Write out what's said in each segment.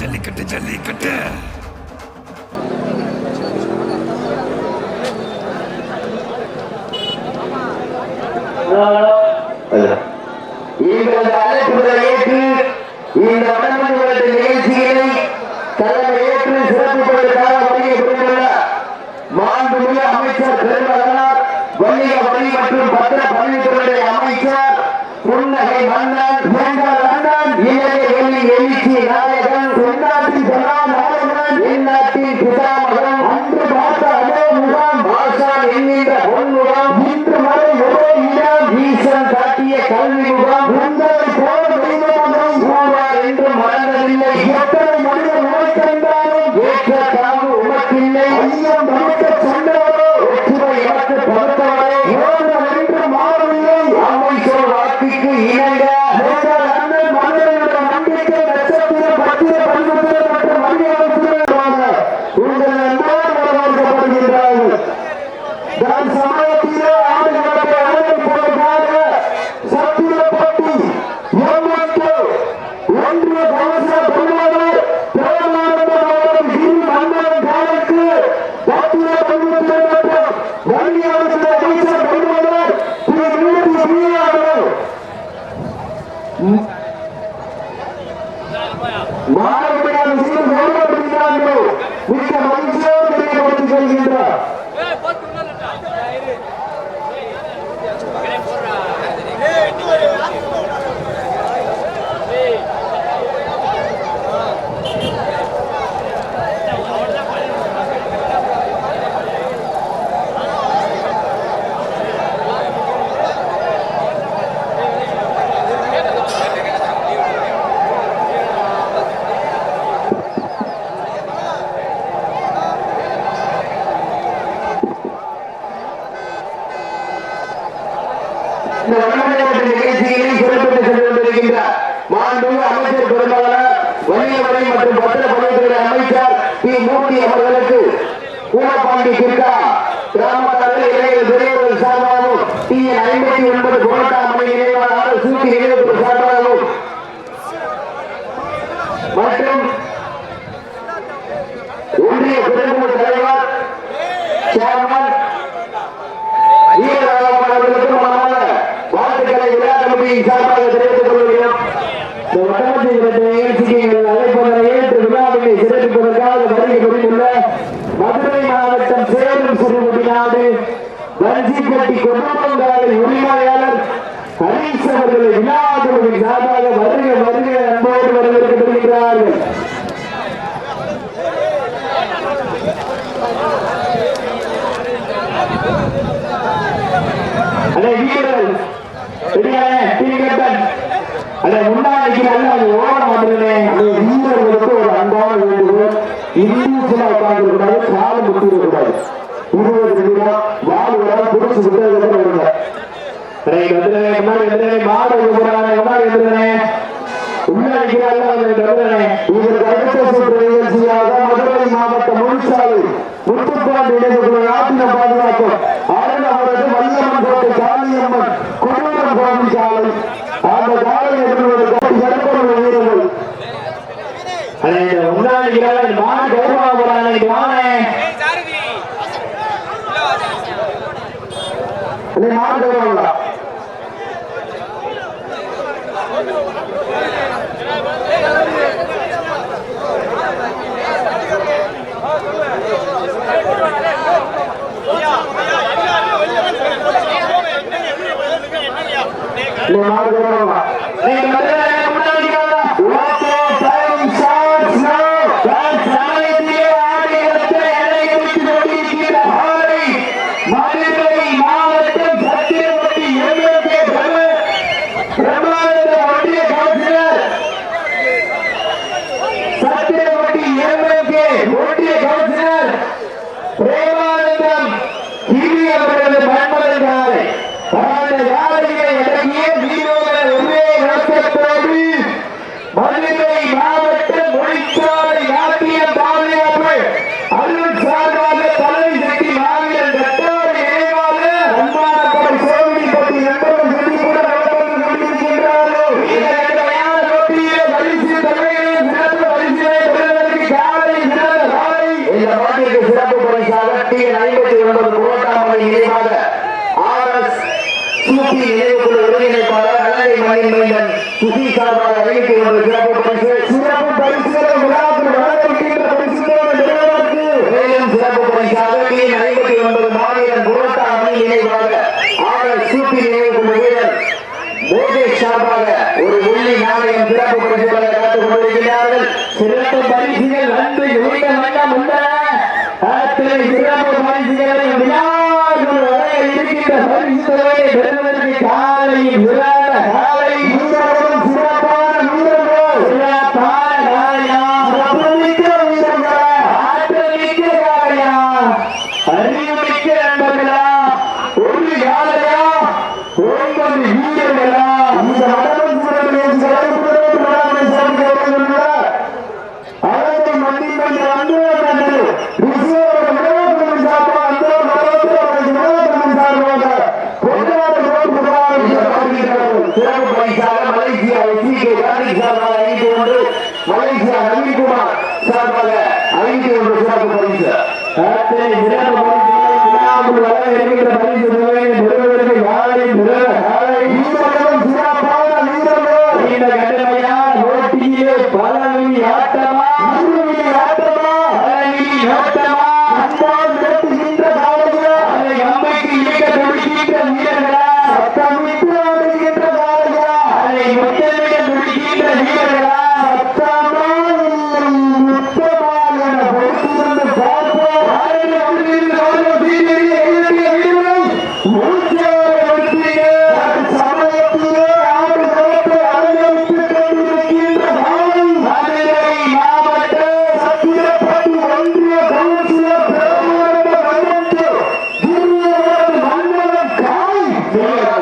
ஜல்லிக்கட்டு ஜல்லிக்கட்டு. எங்களது அழைப்புகளை ஏற்று இந்த வடமண்டலத்து நிகழ்ச்சிகளை தலைமை ஏற்று சிறப்பிப்பதற்காக வருகை புரிந்துள்ள மாண்புமிகு அமைச்சர் பெருமகனார் வணிக மற்றும் பத்திர பதிவுத்துறை அமைச்சர் புன்னகை மன்னன் வேங்கல் அண்ணன் இளைய எழுச்சி இந்த வண்ணமயப்பட்ட நிகழ்ச்சிகளை சிறப்பிட்டு சென்று கொண்டிருக்கின்றார் மாண்புமிகு அமைச்சர் பெருமகனார் வணிக மற்றும் பத்திர பணித்துறை அமைச்சர் பி. மூர்த்தி அவர்களுக்கு கூடப்பாண்டி கிர்கா கிராமத்தாரில் இளைஞர் பெரியவர்கள் சார்பாகவும் டி. என். ஐம்பத்தி ஒன்பது புகட்டாம் மணி நினைவாளர் சூட்டி நினைவு சார்பாகவும் மற்றும் ஒன்றிய பெருங்குழு தலைவர் சேர்மன் வஞ்சிப்பட்டி உரிமையாளர் ஹரீஷ் அவர்களை விழாக்குழுவின் சார்பாக வருக வருக அன்போடு வரவேற்கப்படுகிறார்கள் அடே வீரர்கள் அதை முன்னாடி நிக்கிறாங்க அது அந்த வீரர்களுக்கு ஒரு அன்பான வேண்டுகோள். இண்டிவிஜுவலா உட்கார்ந்து கூடாது காலம் இருபது நிமிடம் வர புடிச்சு விட்டதுக்கு வருங்க ரைட் வந்துடுறேன் முன்னாடி வந்துடுறேன் மாடு போறாங்க முன்னாடி வந்துடுறேன் உள்ள மதுரை மாவட்ட முன்சாலை முத்துப்பாண்டி இணைப்புக்குள்ள நாட்டின பாதுகாக்கும் ஆரணவரது வல்லம்மன் கோட்டை காளியம்மன் குடும்பம் கோவில் சாலை அந்த எதிர்வதற்கு வீரர்கள் முன்னாடி மாடு வாங்க அதே மாடு கமிட்டி நினைவுக்குழு ஒருங்கிணைப்பாளர் நல்லரை மணிமைந்தன் குசி சார்பாக அறிவித்து கொண்டு சிறப்பு பரிசு சிறப்பு பரிசுகளை விழாவில் வழங்கப்படுகின்ற பரிசுகளை நிறுவனத்துக்கு மேலும் சிறப்பு பரிசாக டி ஐம்பத்தி ஒன்பது மாநிலம் புரோட்டா அணி நினைவாக ஆர் சூப்பி நினைவுக்குழு வீரர் பரிசுகள் வந்து யூனியன் வண்ணம் உள்ள சிறப்பு இந்த சரி காலை விராட உருவாக்க போறீங்க இருக்கிற பரிசு நிறைவேற்ற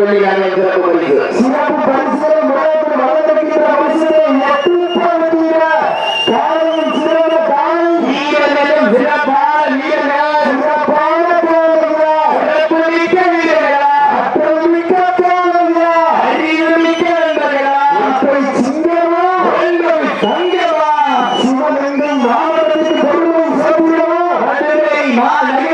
வெள்ளிக்கான சிறப்பு பரிசு சிறப்பு பரிசு Hallelujah.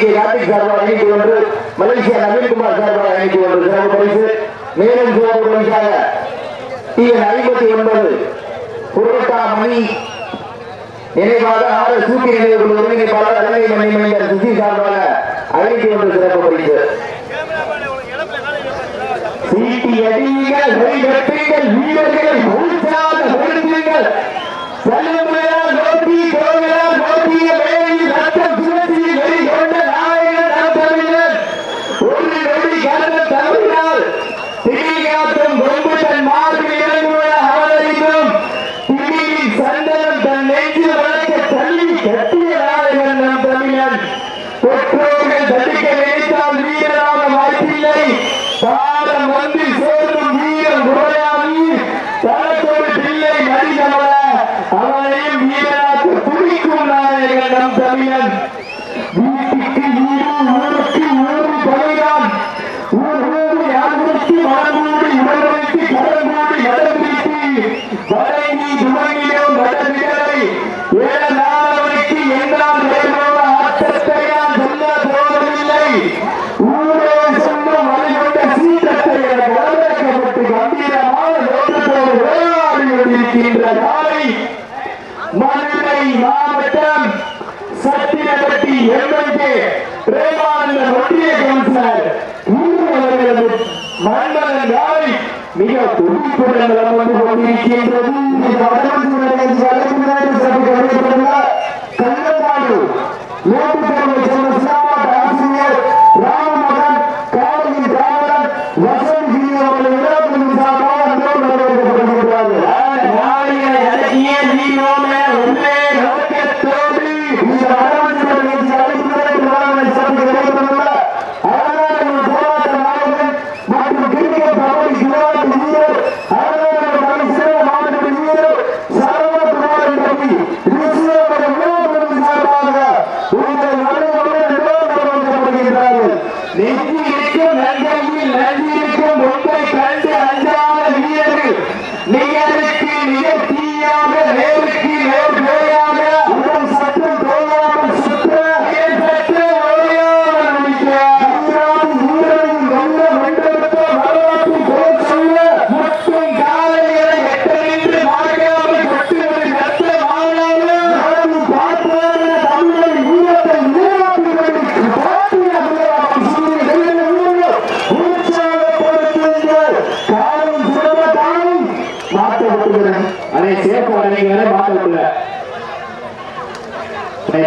டிகே கார்த்திக் சார்பாக அணிக்கு ஒன்று மலேசியா நவீன்குமார் சார்பாக அணிக்கு ஒன்று சிறப்பு பரிசு மேலும் சிறப்பு ஐம்பத்தி ஒன்பது புரோட்டா மணி நினைவாக ஆறு சூப்பி நினைவு ஒருங்கிணைப்பாளர் அன்னை மணிமணியர் சுசி சார்பாக அழைத்து ஒன்று சிறப்பு பரிசு சீட்டி அடியுங்கள் செல்லுங்கள் কেন্দ্র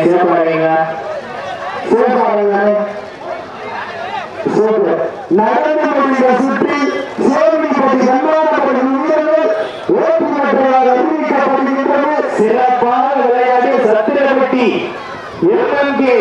சேர்க்க மாட்டீங்க சேர்க்க மாட்டீங்க சேர்க்க நடந்த பள்ளியை சுற்றி சேமிக்கப்பட்டு எண்ணப்பட்டு உயிர்கள் ஓட்டுநர்களாக அறிவிக்கப்படுகின்றது சிறப்பான விளையாட்டு சத்திரப்பட்டி எம்எம்கே